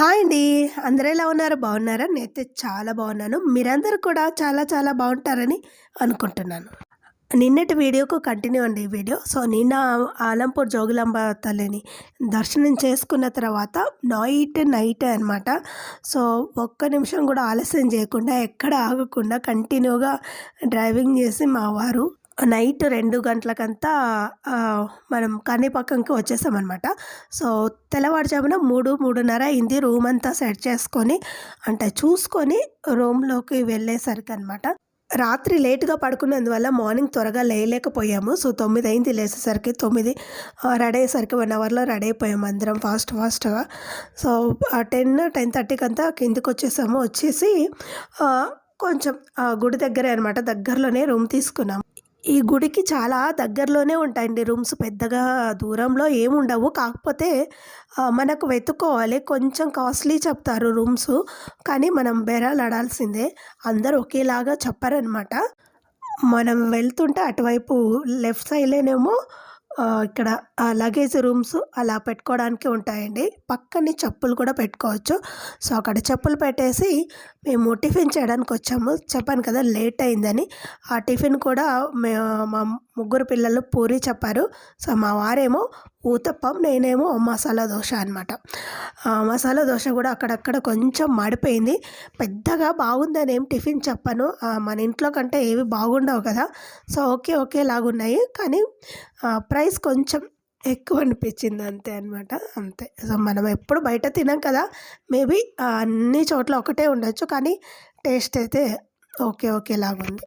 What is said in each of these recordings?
Hi అండి అందరూ ఎలా ఉన్నారు? బాగున్నారా? నేనైతే చాలా బాగున్నాను. మీరందరూ కూడా చాలా చాలా బాగుంటారని అనుకుంటున్నాను. నిన్నటి వీడియోకు కంటిన్యూ అండి ఈ వీడియో. సో నిన్న ఆలంపూర్ జోగులాంబ తల్లిని దర్శనం చేసుకున్న తర్వాత నైట్ నైట్ అనమాట సో ఒక్క నిమిషం కూడా ఆలస్యం చేయకుండా ఎక్కడ ఆగకుండా కంటిన్యూగా డ్రైవింగ్ చేసి మా వారు నైట్ రెండు గంటలకంతా మనం కాణిపాకంకి వచ్చేసామన్నమాట. సో తెల్లవారుజామున మూడు మూడున్నర అయింది రూమ్ అంతా సెట్ చేసుకొని అంటే చూసుకొని రూమ్లోకి వెళ్ళేసరికి అనమాట రాత్రి లేటుగా పడుకున్నందువల్ల మార్నింగ్ త్వరగా లేయలేకపోయాము. సో తొమ్మిది అయింది లేచేసరికి తొమ్మిది రెడీ అయ్యేసరికి వన్ అవర్లో రెడీ అయిపోయాము అందరం ఫాస్ట్ ఫాస్ట్గా. సో టెన్ టెన్ థర్టీకి అంతా కిందకి వచ్చేసాము వచ్చేసి కొంచెం గుడి దగ్గరే అనమాట దగ్గరలోనే రూమ్ తీసుకున్నాము. ఈ గుడికి చాలా దగ్గరలోనే ఉంటాయండి. రూమ్స్ పెద్దగా దూరంలో ఏముండవు కాకపోతే మనకు వెతుక్కోవాలి. కొంచెం కాస్ట్లీ చెప్తారు రూమ్స్. కానీ మనం బెరాలు ఆడాల్సిందే అందరూ ఒకేలాగా చెప్పారనమాట మనం వెళ్తుంటే అటువైపు లెఫ్ట్ సైడ్లోనేమో ఇక్కడ లగేజ్ రూమ్స్ అలా పెట్టుకోవడానికి ఉంటాయండి. పక్కనే చెప్పులు కూడా పెట్టుకోవచ్చు. సో అక్కడ చెప్పులు పెట్టేసి మేము టిఫిన్ చేయడానికి వచ్చాము చెప్పాను కదా లేట్ అయిందని. ఆ టిఫిన్ కూడా మేము మా ముగ్గురు పిల్లలు పూరి చెప్పారు. సో మా వారేమో ఊతప్పం నేనేమో మసాలా దోశ అనమాట మసాలా దోశ కూడా అక్కడక్కడ కొంచెం మాడిపోయింది. పెద్దగా బాగుందని ఏం టిఫిన్ చెప్పాను. మన ఇంట్లో కంటే ఏవి బాగుండవు కదా. సో ఓకే ఓకే లాగున్నాయి. కానీ ప్రైస్ కొంచెం ఎక్కువ అనిపించింది అంతే అనమాట అంతే. సో మనం ఎప్పుడు బయట తినాం కదా. మేబీ అన్ని చోట్ల ఒకటే ఉండొచ్చు. కానీ టేస్ట్ అయితే ఓకే ఓకే లాగుంది.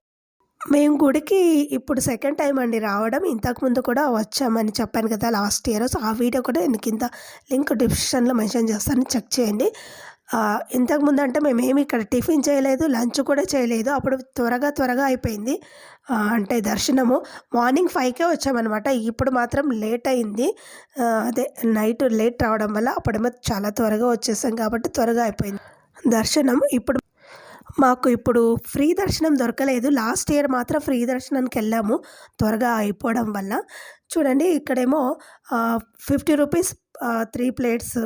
మేము గుడికి ఇప్పుడు సెకండ్ టైం అండి రావడం. ఇంతకుముందు కూడా వచ్చామని చెప్పాను కదా లాస్ట్ ఇయర్ సో ఆ వీడియో కూడా నేను కింద లింక్ డిస్క్రిప్షన్లో మెన్షన్ చేస్తాను. చెక్ చేయండి. ఇంతకుముందు అంటే మేమేమి ఇక్కడ టిఫిన్ చేయలేదు లంచ్ కూడా చేయలేదు. అప్పుడు త్వరగా త్వరగా అయిపోయింది. అంటే దర్శనము. మార్నింగ్ ఫైవ్కే వచ్చామన్నమాట. ఇప్పుడు మాత్రం లేట్ అయింది. అదే నైట్ లేట్ రావడం వల్ల అప్పుడేమో చాలా త్వరగా వచ్చేసాం కాబట్టి త్వరగా అయిపోయింది. దర్శనం ఇప్పుడు మాకు ఇప్పుడు ఫ్రీ దర్శనం దొరకలేదు. లాస్ట్ ఇయర్ మాత్రం ఫ్రీ దర్శనానికి వెళ్ళాము. త్వరగా అయిపోవడం వల్ల. చూడండి ఇక్కడేమో ఫిఫ్టీ రూపీస్ త్రీ ప్లేట్స్.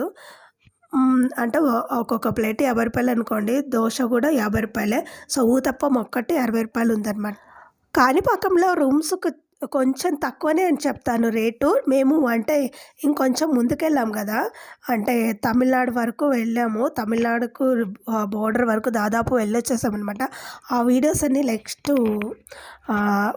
అంటే ఒక్కొక్క ప్లేట్ యాభై రూపాయలు అనుకోండి. దోశ కూడా యాభై రూపాయలే. సో ఊతప్పం ఒక్కటి అరవై రూపాయలు ఉందన్నమాట. కాణిపాకంలో రూమ్స్కి కొంచెం తక్కువనే అని చెప్తాను రేటు. మేము అంటే ఇంకొంచెం ముందుకెళ్ళాం కదా. అంటే తమిళనాడు వరకు వెళ్ళాము. తమిళనాడుకు బోర్డర్ వరకు దాదాపు వెళ్ళొచ్చేసాం అనమాట ఆ వీడియోస్ అన్నీ నెక్స్ట్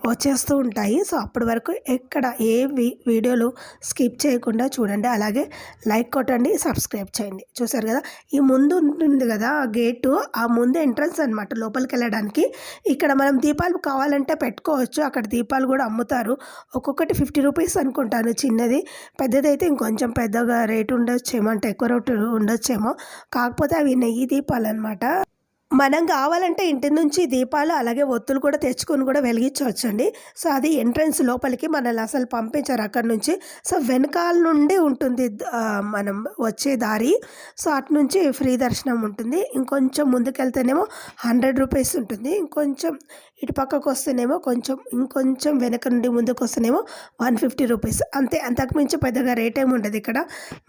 వచ్చేస్తూ ఉంటాయి. సో అప్పటి వరకు ఎక్కడ ఏ వీడియోలు స్కిప్ చేయకుండా చూడండి. అలాగే లైక్ కొట్టండి సబ్స్క్రైబ్ చేయండి. చూసారు కదా? ఈ ముందు ఉంటుంది కదా ఆ గేటు ఆ ముందు ఎంట్రన్స్ అనమాట లోపలికి వెళ్ళడానికి. ఇక్కడ మనం దీపాలు కావాలంటే పెట్టుకోవచ్చు. అక్కడ దీపాలు కూడా అమ్ముతారు ఒక్కొక్కటి ఫిఫ్టీ రూపీస్ అనుకుంటాను. చిన్నది పెద్దదైతే ఇంకొంచెం పెద్దగా రేటు ఉండొచ్చేమో అంటే ఎక్కువ రేటు ఉండొచ్చేమో. కాకపోతే అవి నెయ్యి దీపాలు అనమాట మనం కావాలంటే ఇంటి నుంచి దీపాలు అలాగే ఒత్తులు కూడా తెచ్చుకొని కూడా వెలిగించవచ్చండి. సో అది ఎంట్రన్స్ లోపలికి మనల్ని అసలు పంపించారు అక్కడ నుంచి. సో వెనకాల నుండి ఉంటుంది మనం వచ్చే దారి. సో అటు నుంచి ఫ్రీ దర్శనం ఉంటుంది. ఇంకొంచెం ముందుకెళ్తేనేమో హండ్రెడ్ రూపీస్ ఉంటుంది. ఇంకొంచెం ఇటు పక్కకు వస్తేనేమో కొంచెం ఇంకొంచెం వెనక నుండి ముందుకు వస్తేనేమో వన్ ఫిఫ్టీ రూపీస్. అంతే అంతకుమించి పెద్దగా రేట్ ఏమి ఉండదు ఇక్కడ.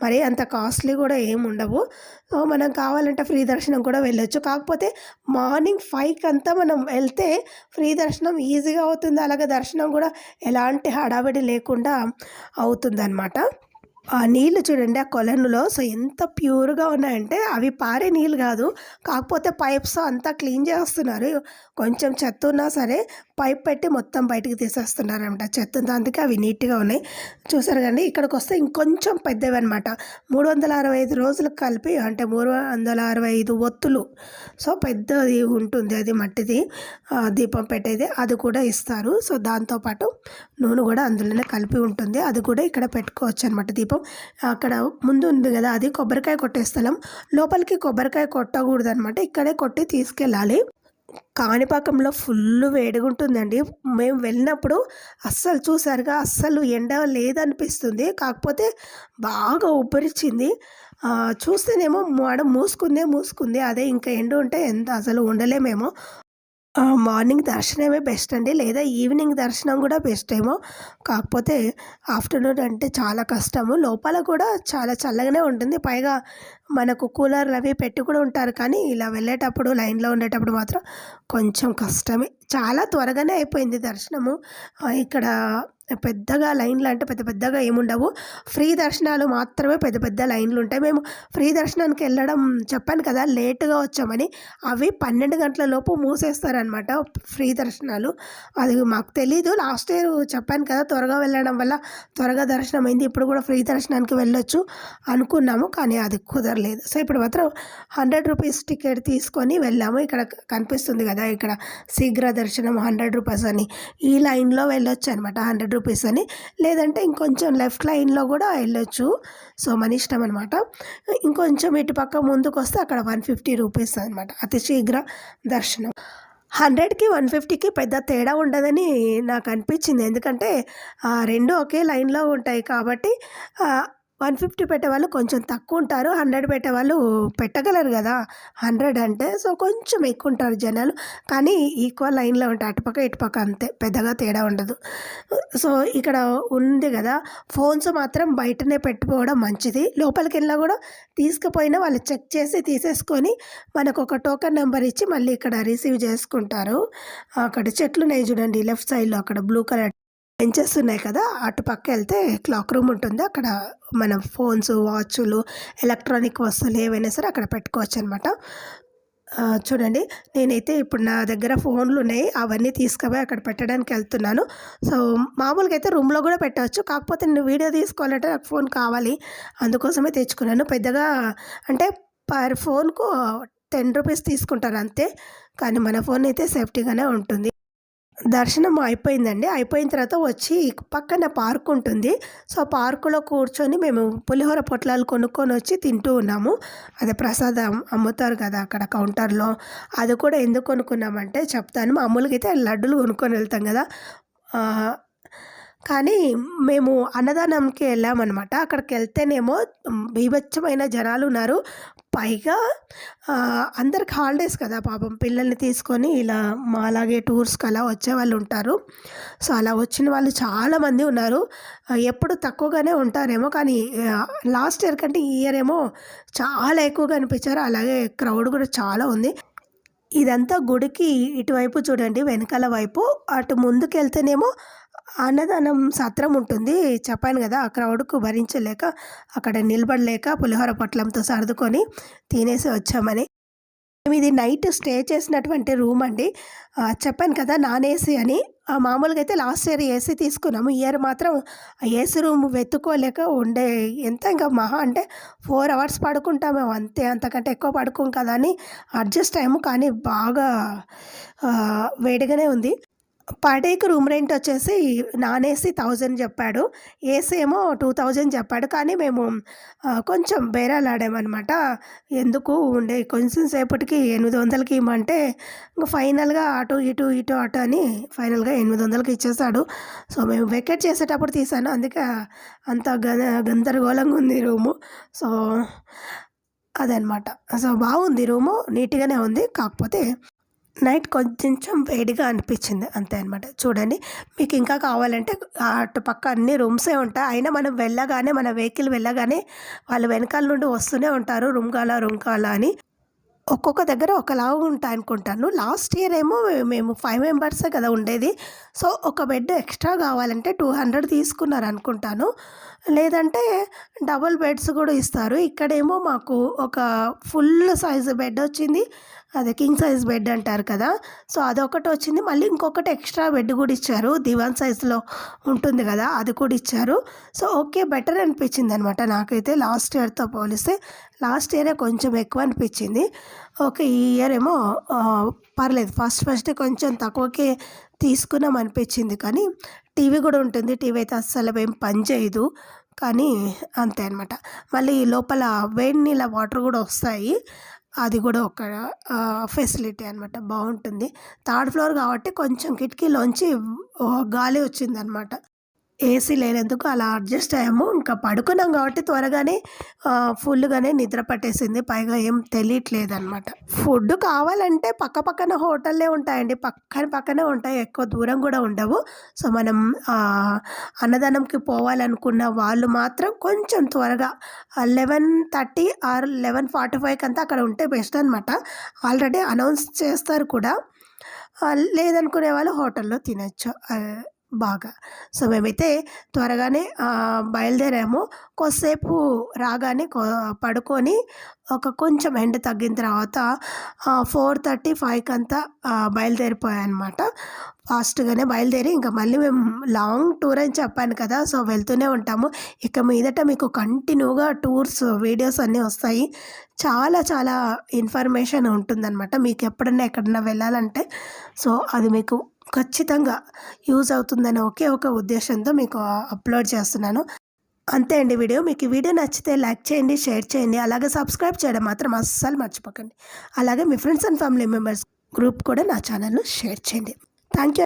మరి అంత కాస్ట్లీ కూడా ఏమి ఉండవు. మనం కావాలంటే ఫ్రీ దర్శనం కూడా వెళ్ళొచ్చు. కాకపోతే మార్నింగ్ ఫైవ్కి అంతా మనం వెళ్తే ఫ్రీ దర్శనం ఈజీగా అవుతుంది. అలాగే దర్శనం కూడా ఎలాంటి హడావిడి లేకుండా అవుతుందన్నమాట. ఆ నీళ్ళు చూడండి ఆ కొలనులో. సో ఎంత ప్యూర్గా ఉన్నాయంటే అవి పారే నీళ్ళు కాదు. కాకపోతే పైప్స్ అంతా క్లీన్ చేస్తున్నారు. కొంచెం చెత్త ఉన్నా సరే పైప్ పెట్టి మొత్తం బయటికి తీసేస్తున్నారనమాట అనమాట అందుకే అవి నీట్గా ఉన్నాయి. చూసారు కానీ ఇక్కడికి వస్తే ఇంకొంచెం పెద్దవి అనమాట మూడు వందల అరవై ఐదు రోజులకు కలిపి అంటే మూడు వందల అరవై ఐదు ఒత్తులు. సో పెద్దది ఉంటుంది అది మట్టిది దీపం పెట్టేది. అది కూడా ఇస్తారు. సో దాంతోపాటు నూనె కూడా అందులోనే కలిపి ఉంటుంది. అది కూడా ఇక్కడ పెట్టుకోవచ్చు అనమాట దీపం. అక్కడ ముందు ఉంది కదా అది కొబ్బరికాయ కొట్టే స్థలం. లోపలికి కొబ్బరికాయ కొట్టకూడదు అనమాట ఇక్కడే కొట్టి తీసుకెళ్ళాలి. కాణిపాకంలో ఫుల్ వేడిగా ఉంటుందండి మేము వెళ్ళినప్పుడు అస్సలు చూసారుగా అస్సలు ఎండ లేదనిపిస్తుంది. కాకపోతే బాగా ఉబ్బరిచ్చింది. చూస్తేనేమో మాడ మూసుకుందే మూసుకుంది అదే ఇంకా ఎండ ఉంటే ఎంత అసలు ఉండలేమేమో. మార్నింగ్ దర్శనమే బెస్ట్ అండి. లేదా ఈవినింగ్ దర్శనం కూడా బెస్ట్ ఏమో. కాకపోతే ఆఫ్టర్‌నూన్ అంటే చాలా కష్టము. లోపల కూడా చాలా చల్లగానే ఉంటుంది. పైగా మనకు కూలర్‌లు అవి పెట్టి కూడా ఉంటారు. కానీ ఇలా వెళ్ళేటప్పుడు లైన్‌లో ఉండేటప్పుడు మాత్రం కొంచెం కష్టమే. చాలా త్వరగానే అయిపోయింది దర్శనము. ఇక్కడ పెద్దగా లైన్‌లు అంటే పెద్ద పెద్దగా ఏముండవు. ఫ్రీ దర్శనాలు మాత్రమే పెద్ద పెద్ద లైన్లు ఉంటాయి మేము ఫ్రీ దర్శనానికి వెళ్ళడం చెప్పాను కదా! లేట్‌గా వచ్చామని. అవి 12 గంటల లోపు మూసేస్తారనమాట ఫ్రీ దర్శనాలు. అది మాకు తెలీదు. లాస్ట్ ఇయర్ చెప్పాను కదా! త్వరగా వెళ్ళడం వల్ల త్వరగా దర్శనం అయింది. ఇప్పుడు కూడా ఫ్రీ దర్శనానికి వెళ్ళొచ్చు అనుకున్నాము. కానీ అది కుదరలేదు. సో, ఇప్పుడు మాత్రం హండ్రెడ్ రూపీస్ టికెట్ తీసుకొని వెళ్ళాము. ఇక్కడ కనిపిస్తుంది కదా! ఇక్కడ శీఘ్ర దర్శనం హండ్రెడ్ రూపీస్ అని. ఈ లైన్‌లో వెళ్ళొచ్చనమాట హండ్రెడ్ 100 అని. లేదంటే ఇంకొంచెం లెఫ్ట్ లైన్‌లో కూడా వెళ్ళొచ్చు. సో, మన ఇష్టం అనమాట. ఇంకొంచెం ఇటుపక్క ముందుకొస్తే అక్కడ వన్ ఫిఫ్టీ రూపీస్ అనమాట. అతి శీఘ్ర దర్శనం. 100కి, 150కి పెద్ద తేడా ఉండదని నాకు అనిపించింది. ఎందుకంటే రెండు ఒకే లైన్‌లో ఉంటాయి కాబట్టి వన్ ఫిఫ్టీ పెట్టేవాళ్ళు కొంచెం తక్కువుంటారు. 100 పెట్టేవాళ్ళు పెట్టగలరు కదా హండ్రెడ్ అంటే. సో, కొంచెం ఎక్కువుంటారు జనాలు. కానీ ఈక్వల్ లైన్‌లో ఉంటాయి. అటుపక్క, ఇటుపక్క అంతే. పెద్దగా తేడా ఉండదు. సో, ఇక్కడ ఉంది కదా ఫోన్స్ మాత్రం బయటనే పెట్టుకోవడం మంచిది. లోపలికి వెళ్ళినా కూడా తీసుకుపోయినా వాళ్ళు చెక్ చేసి తీసేసుకొని మనకొక టోకెన్ నెంబర్ ఇచ్చి మళ్ళీ ఇక్కడ రిసీవ్ చేసుకుంటారు. అక్కడ చెట్లున్నాయి చూడండి లెఫ్ట్ సైడ్‌లో అక్కడ బ్లూ కలర్ బెంచెస్ ఉన్నాయి కదా! అటు పక్కెళ్తే క్లాక్ రూమ్ ఉంటుంది. అక్కడ మన ఫోన్స్, వాచ్లు ఎలక్ట్రానిక్ వస్తువులు ఏవైనా సరే అక్కడ పెట్టుకోవచ్చు అనమాట చూడండి నేనైతే ఇప్పుడు నా దగ్గర ఫోన్లు ఉన్నాయి అవన్నీ తీసుకుపోయి అక్కడ పెట్టడానికి వెళ్తున్నాను సో, మామూలుగా అయితే రూమ్‌లో కూడా పెట్టవచ్చు. కాకపోతే నేను వీడియో తీసుకోవాలంటే నాకు ఫోన్ కావాలి. అందుకోసమే తెచ్చుకున్నాను. పెద్దగా అంటే పర్ ఫోన్‌కు టెన్ రూపీస్ తీసుకుంటారు అంతే. కానీ మన ఫోన్ అయితే సేఫ్టీగానే ఉంటుంది. దర్శనం అయిపోయిందండి. అయిపోయిన తర్వాత వచ్చి పక్కన పార్క్ ఉంటుంది. సో, పార్కులో కూర్చొని మేము పులిహోర పొట్లాలు కొనుక్కొని వచ్చి తింటూ ఉన్నాము. అదే ప్రసాదం అమ్ముతారు కదా! అక్కడ కౌంటర్‌లో. అది కూడా ఎందుకు కొనుక్కున్నామంటే చెప్తాను. మామూలుగా అయితే లడ్డూలు కొనుక్కొని వెళ్తాం కదా కానీ మేము అన్నదానంకి వెళ్ళామనమాట. భీభత్సమైన బీభత్సమైన జనాలున్నారు. పైగా అందరికి హాలిడేస్ కదా! పాపం పిల్లల్ని తీసుకొని ఇలా మాలాగే టూర్స్‌కి అలా వచ్చేవాళ్ళుంటారు. సో, అలా వచ్చిన వాళ్ళు చాలామంది ఉన్నారు. ఎప్పుడు తక్కువగానే ఉంటారేమో కానీ లాస్ట్ ఇయర్ కంటే ఈ ఇయర్ ఏమో చాలా ఎక్కువగా అనిపించారు. అలాగే క్రౌడ్ కూడా చాలా ఉంది. ఇదంతా గుడికి ఇటువైపు చూడండి వెనకాల వైపు. అటు ముందుకెళ్తేనేమో అన్నదానం సత్రం ఉంటుంది. చెప్పాను కదా ఆ క్రౌడ్‌కు భరించలేక అక్కడ నిలబడలేక పులిహోర పొట్లంతో సర్దుకొని తినేసి వచ్చామని. ఇది నైట్ స్టే చేసినటువంటి రూమ్ అండి. చెప్పాను కదా! నాన్ ఏసీ అని. మామూలుగా అయితే లాస్ట్ ఇయర్ ఏసీ తీసుకున్నాము. ఇయర్ మాత్రం ఏసీ రూమ్ వెతుక్కోలేక ఉండే ఎంత ఇంకా మహా అంటే ఫోర్ అవర్స్ పడుకుంటామేమో అంతే. అంతకంటే ఎక్కువ పడుకోం కదా! అని అడ్జస్ట్ అయ్యాము. కానీ బాగా వేడిగానే ఉంది. పర్ డేకి రూమ్ రెంట్ వచ్చేసి నాన్ ఏసీ థౌజండ్ చెప్పాడు. ఏసీ ఏమో 2000 చెప్పాడు. కానీ మేము కొంచెం బేరాలాడామన్నమాట ఎందుకు ఉండే కొంచెం సేపటికి 800కి ఇమ్మంటే ఇంక ఫైనల్‌గా అటు ఇటు, ఇటు అటు అని ఫైనల్‌గా 800కి ఇచ్చేసాడు. సో, మేము వెకేట్ చేసేటప్పుడు తీశాను. అందుకే అంత గ గందరగోళంగా ఉంది రూము. సో, అదనమాట. సో, బాగుంది రూము. నీట్‌గానే ఉంది. కాకపోతే నైట్ కొంచెం వేడిగా అనిపించింది అంతే అనమాట. చూడండి మీకు ఇంకా కావాలంటే అటు పక్క అన్ని రూమ్సే ఉంటాయి. అయినా మనం వెళ్ళగానే మన వెహికల్ వెళ్ళగానే వాళ్ళు వెనకాల నుండి వస్తూనే ఉంటారు. రూమ్ కాల రూమ్ కాల అని. ఒక్కొక్క దగ్గర ఒకలాగా ఉంటాయనుకుంటాను. లాస్ట్ ఇయర్ ఏమో మేము ఫైవ్ మెంబర్సే కదా ఉండేది. సో, ఒక బెడ్ ఎక్స్ట్రా కావాలంటే టూ హండ్రెడ్ తీసుకున్నారు అనుకుంటాను లేదంటే డబుల్ బెడ్స్ కూడా ఇస్తారు. ఇక్కడేమో మాకు ఒక ఫుల్ సైజ్ బెడ్ వచ్చింది. అదే కింగ్ సైజ్ బెడ్ అంటారు కదా! సో, అదొకటి వచ్చింది. మళ్ళీ ఇంకొకటి ఎక్స్ట్రా బెడ్ కూడా ఇచ్చారు. దివాన్ సైజ్‌లో ఉంటుంది కదా! అది కూడా ఇచ్చారు. సో, ఓకే బెటర్ అనిపించింది అనమాట నాకైతే లాస్ట్ ఇయర్‌తో పోలిస్తే. లాస్ట్ ఇయరే కొంచెం ఎక్కువ అనిపించింది. ఓకే ఈ ఇయర్ ఏమో పర్లేదు ఫస్ట్ ఫస్ట్ కొంచెం తక్కువకే తీసుకున్నాం అనిపించింది. కానీ టీవీ కూడా ఉంటుంది. టీవీ అయితే అస్సలు ఏం పని చేయదు. కానీ అంతే అనమాట. మళ్ళీ లోపల వేడి నీళ్ళ వాటర్ కూడా వస్తాయి. అది కూడా ఒక ఫెసిలిటీ అనమాట. బాగుంటుంది థర్డ్ ఫ్లోర్ కాబట్టి కొంచెం కిటికీలోంచి గాలి వచ్చిందనమాట. ఏసీ లేనందుకు అలా అడ్జస్ట్ అయ్యాము. ఇంకా పడుకున్నాం కాబట్టి త్వరగానే ఫుల్గానే నిద్ర పట్టేసింది. పైగా ఏం తెలియట్లేదు అనమాట ఫుడ్ కావాలంటే పక్క పక్కన హోటల్లే ఉంటాయండి. పక్కన పక్కనే ఉంటాయి. ఎక్కువ దూరం కూడా ఉండవు. సో మనం అన్నదానంకి పోవాలనుకున్న వాళ్ళు మాత్రం కొంచెం త్వరగా eleven thirty or eleven forty ఫైవ్కి అంతా అక్కడ ఉంటే బెస్ట్ అనమాట ఆల్రెడీ అనౌన్స్ చేస్తారు కూడా. లేదనుకునే వాళ్ళు హోటల్లో తినచ్చు. బాగా. సో మేమైతే త్వరగానే బయలుదేరాము. కొద్దిసేపు రాగానే పడుకొని ఒక కొంచెం ఎండ తగ్గిన తర్వాత ఫోర్ థర్టీ ఫైవ్కి అంతా బయలుదేరిపోయానమాట. ఫాస్ట్గానే బయలుదేరి ఇంకా మళ్ళీ మేము లాంగ్ టూర్ అని చెప్పాను కదా సో వెళ్తూనే ఉంటాము. ఇక మీదట మీకు కంటిన్యూగా టూర్స్ వీడియోస్ అన్నీ వస్తాయి. చాలా చాలా ఇన్ఫర్మేషన్ ఉంటుందన్నమాట. మీకు ఎప్పుడన్నా ఎక్కడన్నా వెళ్ళాలంటే సో అది మీకు ఖచ్చితంగా యూజ్ అవుతుందనే ఒకే ఒక ఉద్దేశంతో మీకు అప్లోడ్ చేస్తున్నాను. అంతే అండి వీడియో. మీకు వీడియో నచ్చితే లైక్ చేయండి షేర్ చేయండి అలాగే సబ్స్క్రైబ్ చేయడం మాత్రం అస్సలు మర్చిపోకండి. అలాగే మీ friends and family members group కూడా నా ఛానల్ను షేర్ చేయండి. Thank you